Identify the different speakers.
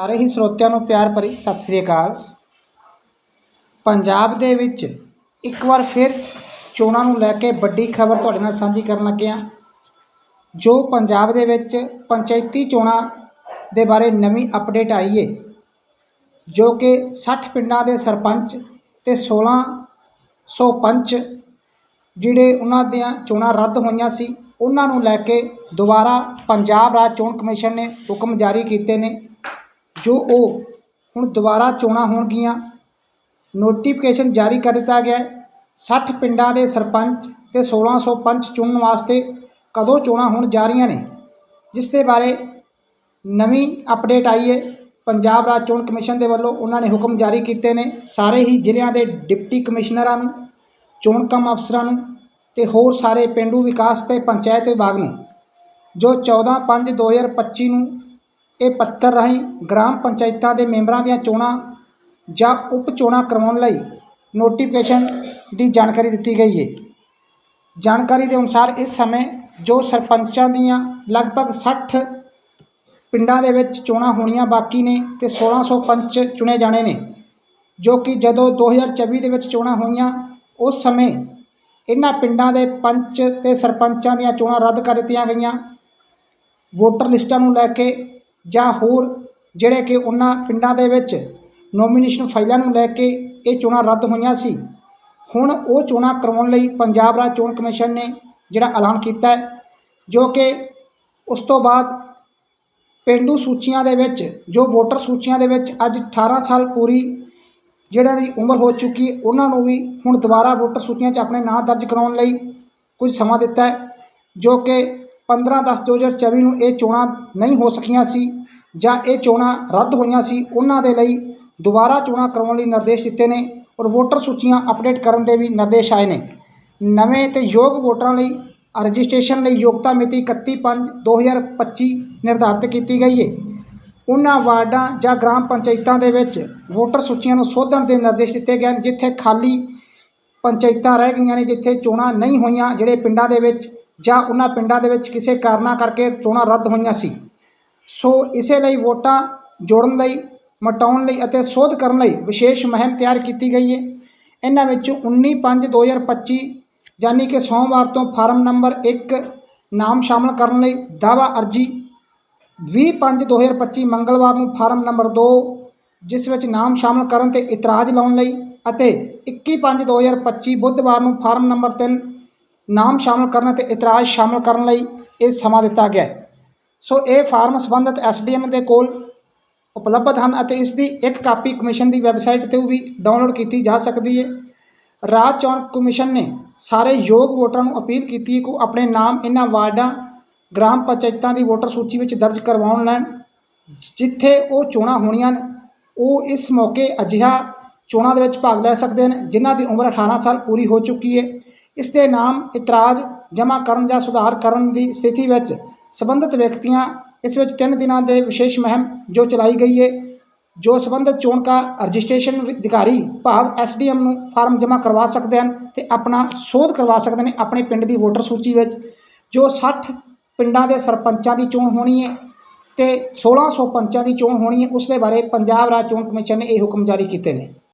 Speaker 1: ਸਾਰੇ ਹੀ ਸਰੋਤਿਆਂ ਨੂੰ ਪਿਆਰ ਭਰੀ ਸਤਿ ਸ੍ਰੀ ਅਕਾਲ। ਪੰਜਾਬ ਦੇ ਵਿੱਚ ਇੱਕ ਵਾਰ ਫਿਰ ਚੋਣਾਂ ਨੂੰ ਲੈ ਕੇ ਵੱਡੀ ਖਬਰ ਤੁਹਾਡੇ ਨਾਲ ਸਾਂਝੀ ਕਰਨ ਲੱਗਿਆ ਜੋ ਪੰਜਾਬ ਦੇ ਵਿੱਚ ਪੰਚਾਇਤੀ ਚੋਣਾਂ ਦੇ ਬਾਰੇ ਨਵੀਂ ਅਪਡੇਟ ਆਈ ਹੈ ਜੋ ਕਿ 60 ਪਿੰਡਾਂ ਦੇ ਸਰਪੰਚ ਤੇ 1600 ਪੰਚ ਜਿਹੜੇ ਉਹਨਾਂ ਦੀਆਂ ਚੋਣਾਂ ਰੱਦ ਹੋਈਆਂ ਸੀ, ਉਹਨਾਂ ਨੂੰ ਲੈ ਕੇ ਦੁਬਾਰਾ ਪੰਜਾਬ ਰਾਜ ਚੋਣ ਕਮਿਸ਼ਨ ਨੇ ਹੁਕਮ ਜਾਰੀ ਕੀਤੇ ਨੇ। ਜੋ ਉਹ ਹੁਣ ਦੁਬਾਰਾ ਚੋਣਾਂ ਹੋਣਗੀਆਂ ਨੋਟੀਫਿਕੇਸ਼ਨ ਜਾਰੀ ਕਰ ਦਿੱਤਾ ਗਿਆ ਹੈ। 60 ਪਿੰਡਾਂ ਦੇ ਸਰਪੰਚ ਤੇ 1600 ਪੰਚ ਚੁਣਨ ਵਾਸਤੇ ਕਦੋਂ ਚੋਣਾਂ ਹੋਣ ਜਾ ਰਹੀਆਂ ਨੇ? ਜਿਸ ਦੇ ਬਾਰੇ ਨਵੀਂ ਅਪਡੇਟ ਆਈ ਹੈ। ਪੰਜਾਬ ਰਾਜ ਚੋਣ ਕਮਿਸ਼ਨ ਦੇ ਵੱਲੋਂ ਉਹਨਾਂ ਨੇ ਹੁਕਮ ਜਾਰੀ ਕੀਤੇ ਨੇ ਸਾਰੇ ਹੀ ਜ਼ਿਲ੍ਹਿਆਂ ਦੇ ਡਿਪਟੀ ਕਮਿਸ਼ਨਰਾਂ ਨੂੰ, ਚੋਣ ਕੰਮ ਅਫਸਰਾਂ ਨੂੰ ਤੇ ਹੋਰ ਸਾਰੇ ਪਿੰਡੂ ਵਿਕਾਸ ਤੇ ਪੰਚਾਇਤ ਵਿਭਾਗ ਨੂੰ। ਜੋ 14/5/2025 ਨੂੰ ਇਹ ਪੱਤਰ ਰਾਹੀਂ ਗ੍ਰਾਮ ਪੰਚਾਇਤਾਂ ਦੇ ਮੈਂਬਰਾਂ ਦੀਆਂ ਚੋਣਾਂ ਜਾਂ ਉਪ ਚੋਣਾਂ ਕਰਵਾਉਣ ਲਈ ਨੋਟੀਫਿਕੇਸ਼ਨ ਦੀ ਜਾਣਕਾਰੀ ਦਿੱਤੀ ਗਈ ਹੈ ਜਾਣਕਾਰੀ ਦੇ ਅਨੁਸਾਰ ਇਸ ਸਮੇਂ ਜੋ ਸਰਪੰਚਾਂ ਦੀਆਂ ਲਗਭਗ 60 ਪਿੰਡਾਂ ਦੇ ਵਿੱਚ ਚੋਣਾਂ ਹੋਣੀਆਂ ਬਾਕੀ ਨੇ ਤੇ 1600 ਪੰਚ ਚੁਣੇ ਜਾਣੇ ਨੇ, ਜੋ ਕਿ ਜਦੋਂ 2024 ਦੇ ਵਿੱਚ ਚੋਣਾਂ ਹੋਈਆਂ, ਉਸ ਸਮੇਂ ਇਹਨਾਂ ਪਿੰਡਾਂ ਦੇ ਪੰਚ ਤੇ ਸਰਪੰਚਾਂ ਦੀਆਂ ਚੋਣਾਂ ਰੱਦ ਕਰ ਦਿੱਤੀਆਂ ਗਈਆਂ। ਵੋਟਰ ਲਿਸਟਾਂ ਨੂੰ ਲੈ ਕੇ ਜਾਂ ਹੋਰ ਜਿਹੜੇ ਕਿ ਉਹਨਾਂ ਪਿੰਡਾਂ ਦੇ ਵਿੱਚ ਨੋਮੀਨੇਸ਼ਨ ਫਾਈਲਾਂ ਨੂੰ ਲੈ ਕੇ ਇਹ ਚੋਣਾਂ ਰੱਦ ਹੋਈਆਂ ਸੀ, ਹੁਣ ਉਹ ਚੋਣਾਂ ਕਰਵਾਉਣ ਲਈ ਪੰਜਾਬ ਰਾਜ ਚੋਣ ਕਮਿਸ਼ਨ ਨੇ ਜਿਹੜਾ ਐਲਾਨ ਕੀਤਾ ਜੋ ਕਿ ਉਸ ਤੋਂ ਬਾਅਦ ਪੇਂਡੂ ਸੂਚੀਆਂ ਦੇ ਵਿੱਚ, ਜੋ ਵੋਟਰ ਸੂਚੀਆਂ ਦੇ ਵਿੱਚ ਅੱਜ 18 ਸਾਲ ਪੂਰੀ ਜਿਹੜਾ ਦੀ ਉਮਰ ਹੋ ਚੁੱਕੀ ਉਹਨਾਂ ਨੂੰ ਵੀ ਹੁਣ ਦੁਬਾਰਾ ਵੋਟਰ ਸੂਚੀਆਂ 'ਚ ਆਪਣੇ ਨਾਂ ਦਰਜ ਕਰਾਉਣ ਲਈ ਕੁਝ ਸਮਾਂ ਦਿੱਤਾ ਜੋ ਕਿ 15/10/2024 ਨੂੰ ਇਹ ਚੋਣਾਂ ਨਹੀਂ ਹੋ ਸਕੀਆਂ ਸੀ ਜਾਂ ਇਹ ਚੋਣਾਂ ਰੱਦ ਹੋਈਆਂ ਸੀ, ਉਹਨਾਂ ਦੇ ਲਈ ਦੁਬਾਰਾ ਚੋਣਾਂ ਕਰਵਾਉਣ ਲਈ ਨਿਰਦੇਸ਼ ਦਿੱਤੇ ਨੇ ਔਰ ਵੋਟਰ ਸੂਚੀਆਂ ਅਪਡੇਟ ਕਰਨ ਦੇ ਵੀ ਨਿਰਦੇਸ਼ ਆਏ ਨੇ। ਨਵੇਂ ਤੇ ਯੋਗ ਵੋਟਰਾਂ ਲਈ ਰਜਿਸਟ੍ਰੇਸ਼ਨ ਲਈ ਯੋਗਤਾ ਮਿਤੀ 31/5/2025 ਨਿਰਧਾਰਿਤ ਕੀਤੀ ਗਈ ਹੈ ਉਹਨਾਂ ਵਾਰਡਾਂ ਜਾਂ ਗ੍ਰਾਮ ਪੰਚਾਇਤਾਂ ਦੇ ਵਿੱਚ ਵੋਟਰ ਸੂਚੀਆਂ ਨੂੰ ਸੋਧਣ ਦੇ ਨਿਰਦੇਸ਼ ਦਿੱਤੇ ਗਏ ਹਨ, ਜਿੱਥੇ ਖਾਲੀ ਪੰਚਾਇਤਾਂ ਰਹਿ ਗਈਆਂ ਨੇ, ਜਿੱਥੇ ਚੋਣਾਂ ਨਹੀਂ ਹੋਈਆਂ, ਜਿਹੜੇ ਪਿੰਡਾਂ ਦੇ ਵਿੱਚ ਜਾਂ ਉਹਨਾਂ ਪਿੰਡਾਂ ਦੇ ਵਿੱਚ ਕਿਸੇ ਕਾਰਨਾਂ ਕਰਕੇ ਚੋਣਾਂ ਰੱਦ ਹੋਈਆਂ ਸੀ। ਸੋ ਇਸੇ ਲਈ ਵੋਟਾਂ ਜੋੜਨ ਲਈ, ਮਟਾਉਣ ਲਈ ਅਤੇ ਸੋਧ ਕਰਨ ਲਈ ਵਿਸ਼ੇਸ਼ ਮੁਹਿੰਮ ਤਿਆਰ ਕੀਤੀ ਗਈ ਹੈ ਇਹਨਾਂ ਵਿੱਚੋਂ 19/5/2025 ਯਾਨੀ ਕਿ ਸੋਮਵਾਰ ਤੋਂ ਫਾਰਮ ਨੰਬਰ 1 ਨਾਮ ਸ਼ਾਮਲ ਕਰਨ ਲਈ ਦਾਵਾ ਅਰਜੀ 20/5/2025 ਮੰਗਲਵਾਰ ਨੂੰ ਫਾਰਮ ਨੰਬਰ 2 ਜਿਸ ਵਿੱਚ ਨਾਮ ਸ਼ਾਮਲ ਕਰਨ ਤੇ ਇਤਰਾਜ਼ ਲਾਉਣ ਲਈ ਅਤੇ 21/5/2025 ਬੁੱਧਵਾਰ ਨੂੰ ਫਾਰਮ ਨੰਬਰ 3 ਨਾਮ ਸ਼ਾਮਲ ਕਰਨ ਅਤੇ ਇਤਰਾਜ਼ ਸ਼ਾਮਲ ਕਰਨ ਲਈ ਇਹ ਸਮਾਂ ਦਿੱਤਾ ਗਿਆ ਹੈ। ਸੋ ਇਹ ਫਾਰਮ ਸੰਬੰਧਿਤ ਐਸਡੀਐਮ ਦੇ ਕੋਲ ਉਪਲਬਧ ਹਨ ਅਤੇ ਇਸ ਦੀ ਇੱਕ ਕਾਪੀ ਕਮਿਸ਼ਨ ਦੀ ਵੈਬਸਾਈਟ ਤੇ ਵੀ ਡਾਊਨਲੋਡ ਕੀਤੀ ਜਾ ਸਕਦੀ ਹੈ। ਰਾਜ ਚੋਣ ਕਮਿਸ਼ਨ ਨੇ ਸਾਰੇ ਯੋਗ ਵੋਟਰਾਂ ਨੂੰ ਅਪੀਲ ਕੀਤੀ ਹੈ ਕਿ ਉਹ ਆਪਣੇ ਨਾਮ ਇਹਨਾਂ ਵਾਰਡਾਂ, ਗ੍ਰਾਮ ਪੰਚਾਇਤਾਂ ਦੀ ਵੋਟਰ ਸੂਚੀ ਵਿੱਚ ਦਰਜ ਕਰਵਾਉਣ ਲੈਣ, ਜਿੱਥੇ ਉਹ ਚੋਣਾਂ ਹੋਣੀਆਂ ਨੇ ਉਹ ਇਸ ਮੌਕੇ ਅਜਿਹਾ ਚੋਣਾਂ ਦੇ ਵਿੱਚ ਭਾਗ ਲੈ ਸਕਦੇ ਹਨ, ਜਿਨ੍ਹਾਂ ਦੀ ਉਮਰ 18 ਸਾਲ ਪੂਰੀ ਹੋ ਚੁੱਕੀ ਹੈ। ਇਸ ਦੇ ਨਾਮ ਇਤਰਾਜ਼, ਜਮ੍ਹਾਂ ਕਰਨ ਜਾਂ ਸੁਧਾਰ ਕਰਨ ਦੀ ਸਥਿਤੀ ਵਿੱਚ ਸੰਬੰਧਿਤ ਵਿਅਕਤੀਆਂ ਇਸ ਵਿੱਚ 3 ਦਿਨਾਂ ਦੇ ਵਿਸ਼ੇਸ਼ ਮੁਹਿੰਮ ਜੋ ਚਲਾਈ ਗਈ ਹੈ ਜੋ ਸੰਬੰਧਿਤ ਚੋਣ ਕਾ ਰਜਿਸਟ੍ਰੇਸ਼ਨ ਅਧਿਕਾਰੀ ਭਾਵ ਐਸਡੀਐਮ ਨੂੰ ਫਾਰਮ ਜਮ੍ਹਾਂ ਕਰਵਾ ਸਕਦੇ ਹਨ ਤੇ ਆਪਣਾ ਸੋਧ ਕਰਵਾ ਸਕਦੇ ਨੇ ਆਪਣੇ ਪਿੰਡ ਦੀ ਵੋਟਰ ਸੂਚੀ ਵਿੱਚ, ਜੋ 60 ਪਿੰਡਾਂ ਦੇ ਸਰਪੰਚਾਂ ਦੀ ਚੋਣ ਹੋਣੀ ਹੈ ਤੇ 1600 ਪੰਚਾਂ ਦੀ ਚੋਣ ਹੋਣੀ ਹੈ ਉਸ ਦੇ ਬਾਰੇ ਪੰਜਾਬ ਰਾਜ ਚੋਣ ਕਮਿਸ਼ਨ ਨੇ ਇਹ ਹੁਕਮ ਜਾਰੀ ਕੀਤੇ ਨੇ।